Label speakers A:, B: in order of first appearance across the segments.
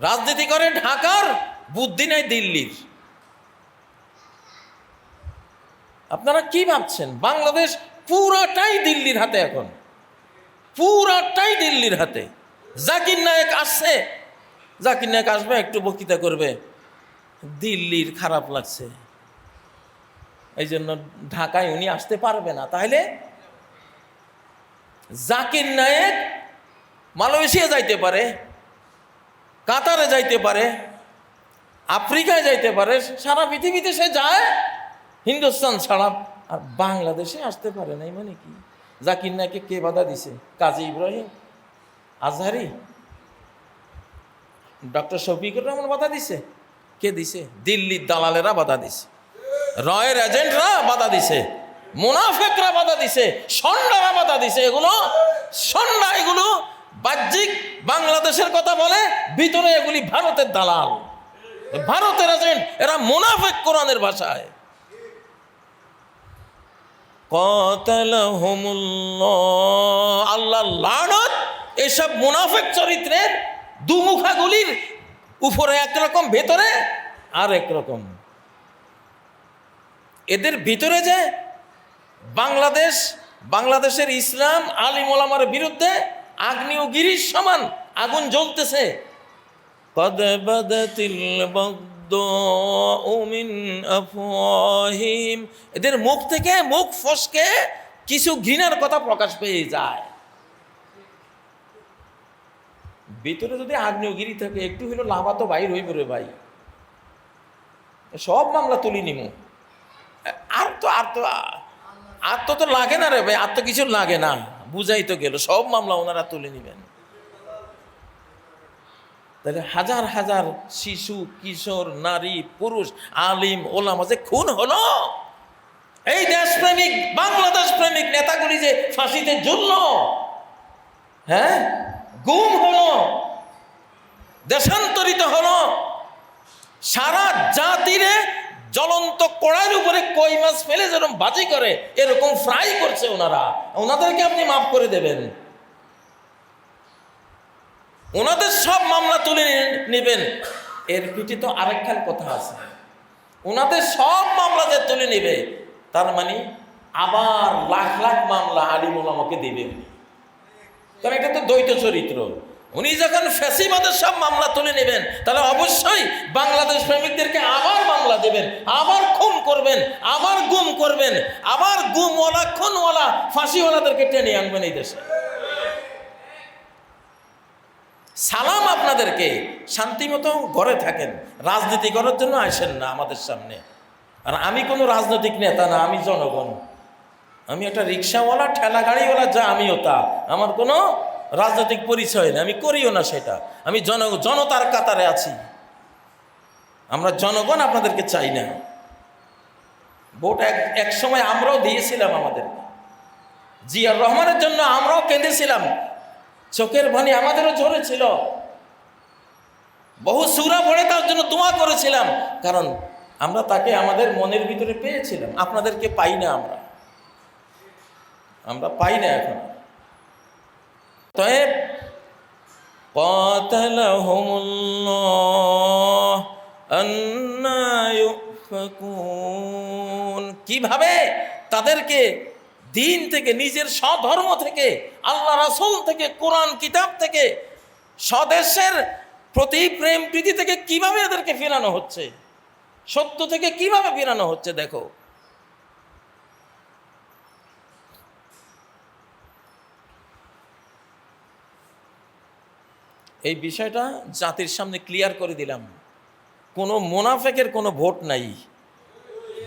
A: রাজনীতি করে ঢাকার, বুদ্ধি নেই দিল্লির। আপনারা কি ভাবছেন? বাংলাদেশ পুরাটাই দিল্লির হাতে এখন। পুরাটাই দিল্লির হাতে। জাকির নায়ক আসছে। জাকির নায়ক আসবে, একটু বক্তৃতা করবে। দিল্লির খারাপ লাগছে। এই জন্য ঢাকায় উনি আসতে পারবে না। তাহলে জাকির নায়েক মালয়েশিয়া যাইতে পারে। কাতারে যাইতে পারে, আফ্রিকায় যাইতে পারে, সারা পৃথিবীতে সে যায়। হিন্দুস্তান ছাড়া আর বাংলাদেশে আসতে পারে নাই মানে কি? জাকির নায়কে কে বাধা দিছে? কাজী ইব্রাহিম আজহারি। ডক্টর শফিকুর রহমান বাধা দিছে? কে দিছে? দিল্লির দালালেরা বাধা দিছে। রয়ের এজেন্টরা বাধা দিছে। মুনাফেকরা বাধা দিছে। সন্ডারা বাধা দিছে। এগুলো, সন্ডা এগুলো বাহ্যিক বাংলাদেশের কথা বলে, ভিতরে এগুলি ভারতের দালাল। ভারতের এজেন্ট এরা মুনাফেক কোরআনের ভাষায়। আল্লাহ লানত এসব মুনাফেক চরিত্রের দুমুখাগুলির উপরে একরকম, ভেতরে আর একরকম এদের ভিতরে যে বাংলাদেশ, বাংলাদেশের ইসলাম আলিম ওলামার বিরুদ্ধে আগ্নেয়গিরির সমান আগুন জ্বলতেছে قد بدت البغضاء من أفواههم এদের মুখ থেকে মুখ ফসকে কিছু ঘৃণার কথা প্রকাশ পেয়ে যায় ভিতরে যদি আগ্নেয়গিরি থাকে একটু হইলো লাভা তো বাইর হইব রে ভাই সব মামলা তুলি নিমু আর তো আর তো আর তো তো লাগে না রে ভাই আর তো কিছু লাগে না বুঝাই তো গেল, সব মামলা ওনারা তুলে নেবেন। তাহলে হাজার হাজার শিশু, কিশোর, নারী, পুরুষ, আলিম, ওলামা যে খুন হলো। এই দেশপ্রেমিক, বাংলাদেশ প্রেমিক নেতাগুলি যে ফাঁসিতে ঝুলল হ্যাঁ? গুম হলো, দেশান্তরিত হলো, সারা জাতিরে জ্বলন্ত কড়াইয়ের উপরে কই মাছ ফেলে যেরকম বাজি করে, এরকম ফ্রাই করছে ওনারা। ওনাদেরকে আপনি মাফ করে দেবেন। ওনাদের সব মামলা তুলে নেবেন। এর পিঠে তো আরেকখান কথা আছে। ওনাদের সব মামলা যে তুলে নেবে, তার মানে আবার লাখ লাখ মামলা আলিমুল আমাকে দেবে কারণ এটা তো দ্বৈত চরিত্র। উনি যখন ফ্যাসিবাদের সব মামলা তুলে নেবেন, তাহলে অবশ্যই বাংলাদেশ প্রেমিকদেরকে আবার মামলা দেবেন, আবার খুন করবেন, আবার গুম করবেন, আবার গুমওয়ালা, খুনওয়ালা, ফাঁসিওয়ালাদেরকে টেনে আনবেন এই দেশে। সালাম আপনাদেরকে শান্তিমতো ঘরে থাকেন, রাজনীতি করার জন্য আসেন না আমাদের সামনে। আর আমি কোনো রাজনৈতিক নেতা না, আমি জনগণ। আমি একটা রিক্সাওয়ালা ঠেলা গাড়িওয়ালা যা আমিও তা। আমার কোনো রাজনৈতিক পরিচয় নেই, আমি করিও না সেটা। আমি জন, জনতার কাতারে আছি। আমরা জনগণ আপনাদেরকে চাই না। ভোট এক এক সময় আমরাও দিয়েছিলাম আমাদের জিয়ার রহমানের জন্য আমরাও কেঁদেছিলাম। চোখের ভানি আমাদেরও ঝরেছিল বহু সুরা পড়ে তার জন্য দোয়া করেছিলাম। কারণ আমরা তাকে আমাদের মনের ভিতরে পেয়েছিলাম। আপনাদেরকে পাই না আমরা। আমরা পাই না এখন। তয়েব قاتلهم আন্না ইউফাকুন কিভাবে তাদেরকে দিন থেকে নিজের স্বধর্ম থেকে আল্লাহ রাসূল থেকে কোরআন কিতাব থেকে স্বদেশের প্রতি প্রেম প্রীতি থেকে কিভাবে এদেরকে ফেরানো হচ্ছে সত্য থেকে কিভাবে ফেরানো হচ্ছে দেখো এই বিষয়টা জাতির সামনে ক্লিয়ার করে দিলাম। কোনো মোনাফেকের কোনো ভোট নাই।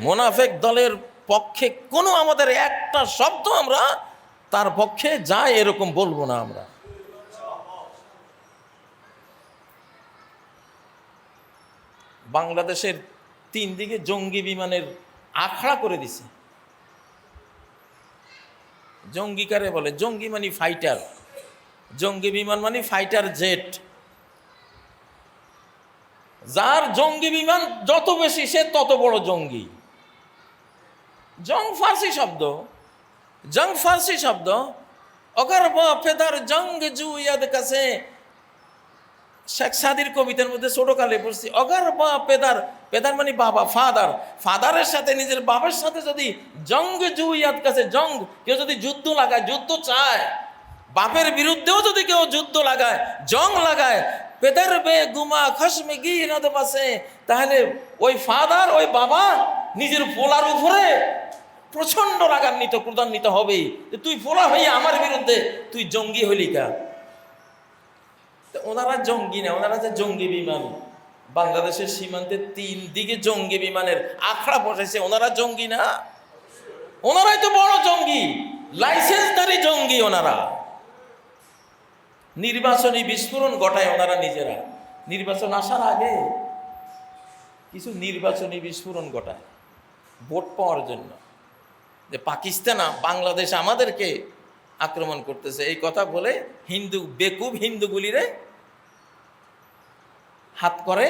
A: মোনাফেক দলের পক্ষে কোনো আমাদের একটা শব্দ আমরা তার পক্ষে যা এরকম বলব না আমরা। বাংলাদেশের তিন দিকে জঙ্গি বিমানের আখড়া করে দিছে। জঙ্গিকারে বলে? জঙ্গি মানে ফাইটার জঙ্গি বিমান মানে ফাইটার জেট যার জঙ্গি বিমান যত বেশি, সে তত বড় জঙ্গি। জং ফার্সি শব্দ। জং ফার্সি শব্দ, অগর ফেদার জঙ্গ জু ইয়াদ কাছে শেখ সাদির কবিতার মধ্যে ছোটকালে পড়ছি, অগার বা পেদার পেদার মানে বাবা ফাদার ফাদারের সাথে নিজের বাবার সাথে যদি জঙ্গ জুইয়াত কাছে জঙ্গ কেউ যদি যুদ্ধ লাগায়, যুদ্ধ চায় বাপের বিরুদ্ধেও যদি কেউ যুদ্ধ লাগায়, জং লাগায়, পেদার বে গুমা, খসমে গিয়ে পাশে তাহলে ওই ফাদার, ওই বাবা নিজের পোলার উপরে প্রচণ্ড রাগান্বিত, ক্রোধান্বিত হবেই তুই পোলা হয়ে আমার বিরুদ্ধে, তুই জঙ্গি হলি কা? ওনারা জঙ্গি না, ওনারা যে জঙ্গি বিমান। বাংলাদেশের সীমান্তে তিন দিকে জঙ্গি বিমানের আখড়া বসেছে, ওনারা জঙ্গি না? ওনারাই তো বড় জঙ্গি, লাইসেন্সধারী জঙ্গি ওনারা। নির্বাচনী বিস্ফোরণ ঘটায় ওনারা নিজেরা। নির্বাচন আসার আগে কিছু নির্বাচনী বিস্ফোরণ ঘটায় ভোট পাওয়ার জন্য। যে পাকিস্তান বাংলাদেশ আমাদেরকে আক্রমণ করতেছে, এই কথা বলে হিন্দু, বেকুব হিন্দুগুলিরে হাত করে,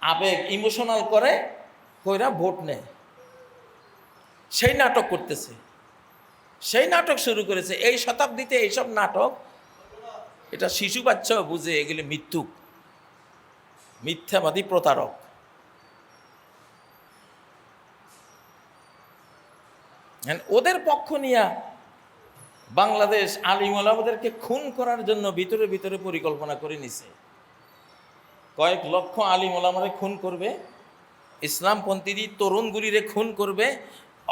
A: আবেগ ইমোশনাল করে কইরা ভোট নেয়। সেই নাটক করতেছে। সেই নাটক শুরু করেছে। এই শতাব্দীতে এইসব নাটক এটা শিশু বাচ্চাও বুঝে এগুলি মিথ্যুক, মিথ্যাবাদী প্রতারক। ওদের পক্ষ নিয়ে বাংলাদেশ আলিমলামদেরকে খুন করার জন্য ভিতরে ভিতরে পরিকল্পনা করে নিছে। কয়েক লক্ষ আলিমলামারে খুন করবে ইসলামপন্থী তরুণগুলিরে খুন করবে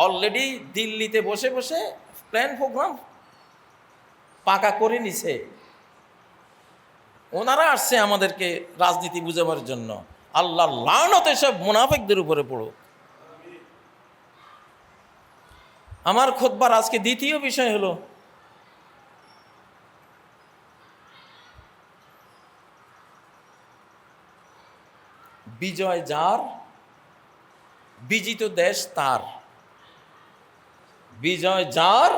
A: অলরেডি দিল্লিতে বসে বসে প্ল্যান প্রোগ্রাম পাকা করে নিছে। ওনারা আসছে আমাদেরকে রাজনীতি বুঝাবার জন্য। আল্লাহ লানত এসব মুনাফেকদের উপরে পড়ুক। আমার খোদবার আজকে দ্বিতীয় বিষয় হলো, বিজয় যার, বিজিত দেশ তার। বিজয় যার,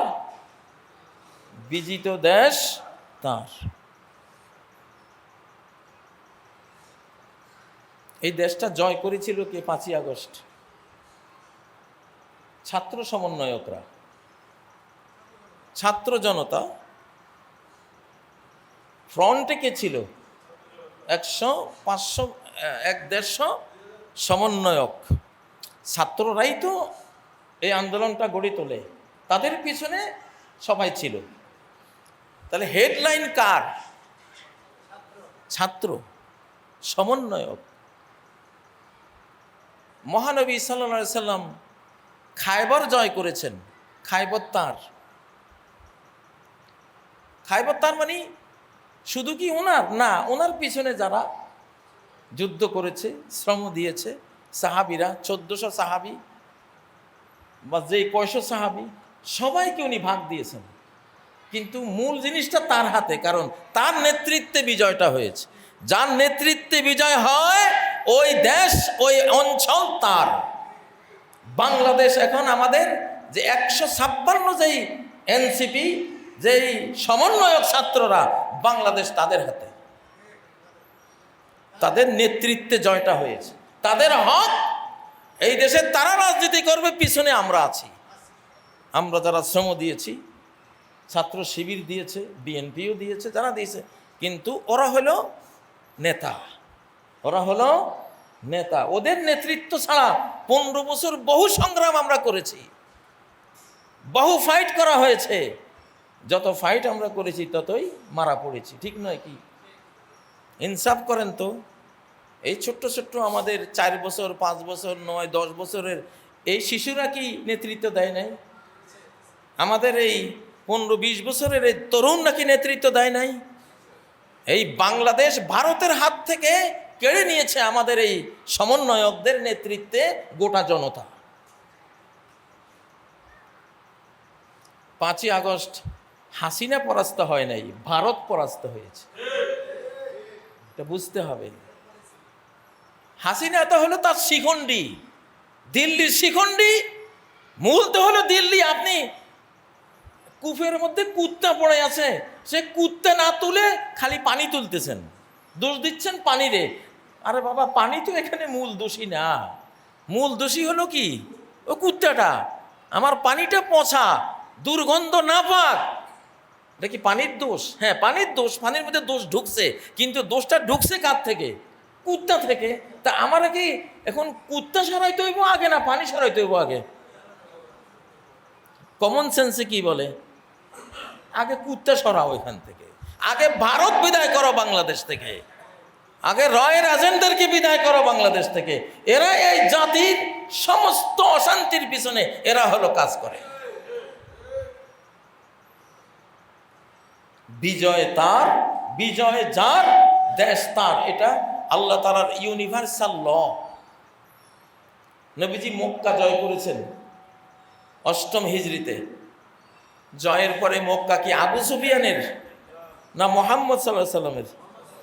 A: বিজিত দেশ তার। এই দেশটা জয় করেছিল কে? পাঁচই আগস্ট। ছাত্র সমন্বয়করা। ছাত্র জনতা। ফ্রন্টে কে ছিল? একশো, পাঁচশো, এক দেড়শো সমন্বয়ক। ছাত্ররাই তো এই আন্দোলনটা গড়ে তোলে। তাদের পিছনে সবাই ছিল। তাহলে হেডলাইন কার? ছাত্র, সমন্বয়ক। মহানবী সাল্লা সাল্লাম খায়বর জয় করেছেন। খায়বর তার। খায়বর তার মানে শুধু কি ওনার না ওনার পিছনে যারা যুদ্ধ করেছে, শ্রম দিয়েছে, সাহাবিরা, চোদ্দশো সাহাবি বা যে কয়শো সাহাবি, সবাইকে উনি ভাগ দিয়েছেন। কিন্তু মূল জিনিসটা তার হাতে, কারণ তার নেতৃত্বে বিজয়টা হয়েছে। যার নেতৃত্বে বিজয় হয় ওই দেশ, ওই অঞ্চল তার। বাংলাদেশ এখন আমাদের যে একশো ছাপ্পান্ন যেই এনসিপি, যেই সমন্বয়ক ছাত্ররা, বাংলাদেশ তাদের হাতে। তাদের নেতৃত্বে জয়টা হয়েছে। তাদের হক, এই দেশে তারা রাজনীতি করবে, পিছনে আমরা আছি। আমরা যারা শ্রম দিয়েছি, ছাত্র শিবির দিয়েছে, বিএনপিও দিয়েছে, যারা দিয়েছে, কিন্তু ওরা হলো নেতা। ওরা হলো নেতা। ওদের নেতৃত্ব ছাড়া পনেরো বছর বহু সংগ্রাম আমরা করেছি। বহু ফাইট করা হয়েছে। যত ফাইট আমরা করেছি, ততই মারা পড়েছি। ঠিক নয় কি? ইনসাফ করেন তো। এই ছোট্ট ছোট্ট আমাদের চার বছর, পাঁচ বছর, নয়, দশ বছরের এই শিশুরা কি নেতৃত্ব দেয় নাই? আমাদের এই পনেরো, বিশ বছরের এই তরুণ নাকি নেতৃত্ব দেয় নাই? এই বাংলাদেশ ভারতের হাত থেকে কেড়ে নিয়েছে আমাদের এই সমন্বয়কদের নেতৃত্বে গোটা জনতা। পাঁচই আগস্ট হাসিনা পরাস্ত হয় নাই, ভারত পরাস্ত হয়েছে। এটা বুঝতে হবে। হাসিনা তো হলো তার শিখণ্ডী, দিল্লির শিখণ্ডী, মূল তো হলো দিল্লি। আপনি কুফের মধ্যে কুত্তা পড়ে আছে, সে কুত্তা না তুলে খালি পানি তুলতেছেন। দোষ দিচ্ছেন পানিরে। আরে বাবা, পানি তো এখানে মূল দোষী না। মূল দোষী হলো কি? ও কুত্তাটা। আমার পানিটা পচা, দুর্গন্ধ না পাক। এটা কি পানির দোষ? হ্যাঁ পানির দোষ, পানির মধ্যে দোষ ঢুকছে, কিন্তু দোষটা ঢুকছে কার থেকে? কুত্তা থেকে। তা আমার কি এখন কুত্তা সরাইতে হইব আগে না পানি সরাইতে হইব আগে? কমন সেন্সে কি বলে? আগে কুত্তা সরাও এখান থেকে। আগে ভারত বিদায় করো বাংলাদেশ থেকে। আগে রয়ের এজেন্টদেরকে বিদায় করো বাংলাদেশ থেকে। এরা এই জাতির সমস্ত অশান্তির পিছনে এরা হলো কাজ করে। বিজয় তার, বিজয় যার, দেশ তার। এটা আল্লাহ তালার ইউনিভার্সাল ল নবীজি মক্কা জয় করেছেন অষ্টম হিজড়িতে। জয়ের পরে মক্কা কি আবু সুফিয়ানের না মোহাম্মদ সাল্লাহ সাল্লামের?